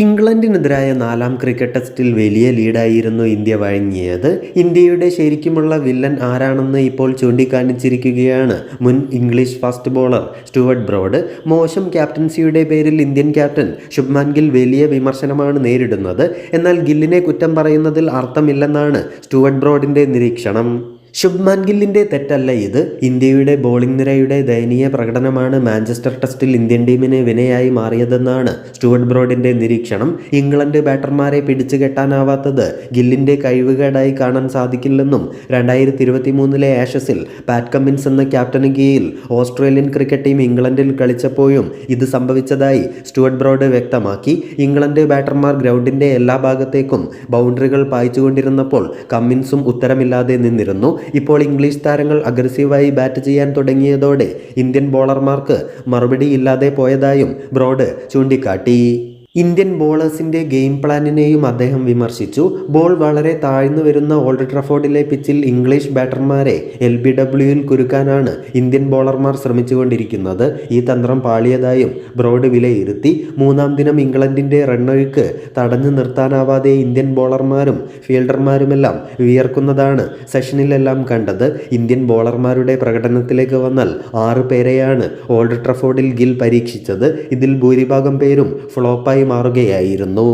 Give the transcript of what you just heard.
ഇംഗ്ലണ്ടിനെതിരായ നാലാം ക്രിക്കറ്റ് ടെസ്റ്റിൽ വലിയ ലീഡായിരുന്നു ഇന്ത്യ വഴങ്ങിയത്. ഇന്ത്യയുടെ ശരിക്കുമുള്ള വില്ലൻ ആരാണെന്ന് ഇപ്പോൾ ചൂണ്ടിക്കാണിച്ചിരിക്കുകയാണ് മുൻ English fast bowler Stuart Broad. മോശം ക്യാപ്റ്റൻസിയുടെ പേരിൽ ഇന്ത്യൻ ക്യാപ്റ്റൻ ശുഭ്മാൻ ഗിൽ വലിയ വിമർശനമാണ് നേരിടുന്നത്. എന്നാൽ ഗില്ലിനെ കുറ്റം പറയുന്നതിൽ അർത്ഥമില്ലെന്നാണ് സ്റ്റുവർട്ട് ബ്രോഡിന്റെ നിരീക്ഷണം. ശുഭ്മാൻ ഗില്ലിന്റെ തെറ്റല്ല ഇത്. ഇന്ത്യയുടെ ബോളിംഗ് നിരയുടെ ദയനീയ പ്രകടനമാണ് മാഞ്ചസ്റ്റർ ടെസ്റ്റിൽ ഇന്ത്യൻ ടീമിന് വിനയായി മാറിയതെന്നാണ് സ്റ്റുവർട്ട് ബ്രോഡിന്റെ നിരീക്ഷണം. ഇംഗ്ലണ്ട് ബാറ്റർമാരെ പിടിച്ചു കെട്ടാനാവാത്തത് ഗില്ലിന്റെ കഴിവുകേടായി കാണാൻ സാധിക്കില്ലെന്നും രണ്ടായിരത്തി ഇരുപത്തി മൂന്നിലെ ആഷസിൽ പാറ്റ് കമ്മിൻസ് എന്ന ക്യാപ്റ്റന് കീഴിൽ ഓസ്ട്രേലിയൻ ക്രിക്കറ്റ് ടീം ഇംഗ്ലണ്ടിൽ കളിച്ചപ്പോഴും ഇത് സംഭവിച്ചതായി സ്റ്റുവർട്ട് ബ്രോഡ് വ്യക്തമാക്കി. ഇംഗ്ലണ്ട് ബാറ്റർമാർ ഗ്രൗണ്ടിന്റെ എല്ലാ ഭാഗത്തേക്കും ബൗണ്ടറികൾ പായിച്ചുകൊണ്ടിരുന്നപ്പോൾ കമ്മിൻസും ഉത്തരമില്ലാതെ നിന്നിരുന്നു. ഇപ്പോൾ ഇംഗ്ലീഷ് താരങ്ങൾ അഗ്രസീവായി ബാറ്റ് ചെയ്യാൻ തുടങ്ങിയതോടെ ഇന്ത്യൻ ബോളർമാർക്ക് മറുപടി ഇല്ലാതെ പോയതായും ബ്രോഡ് ചൂണ്ടിക്കാട്ടി. ഇന്ത്യൻ ബോളേഴ്സിന്റെ ഗെയിം പ്ലാനിനെയും അദ്ദേഹം വിമർശിച്ചു. ബോൾ വളരെ താഴ്ന്നു വരുന്ന ഓൾഡ് ട്രഫോർഡിലെ പിച്ചിൽ ഇംഗ്ലീഷ് ബാറ്റർമാരെ എൽ ബി ഡബ്ല്യുവിൽ കുരുക്കാനാണ് ഇന്ത്യൻ ബോളർമാർ ശ്രമിച്ചുകൊണ്ടിരിക്കുന്നത്. ഈ തന്ത്രം പാളിയതായും ബ്രോഡ് വിലയിരുത്തി. മൂന്നാം ദിനം ഇംഗ്ലണ്ടിന്റെ റണ്ണൊഴുക്ക് തടഞ്ഞു നിർത്താനാവാതെ ഇന്ത്യൻ ബോളർമാരും ഫീൽഡർമാരുമെല്ലാം വിയർക്കുന്നതാണ് സെഷനിലെല്ലാം കണ്ടത്. ഇന്ത്യൻ ബോളർമാരുടെ പ്രകടനത്തിലേക്ക് വന്നാൽ ആറ് പേരെയാണ് ഓൾഡ് ട്രഫോർഡിൽ ഗിൽ പരീക്ഷിച്ചത്. ഇതിൽ ഭൂരിഭാഗം പേരും ഫ്ലോപ്പായി മാറുകയായിരുന്നു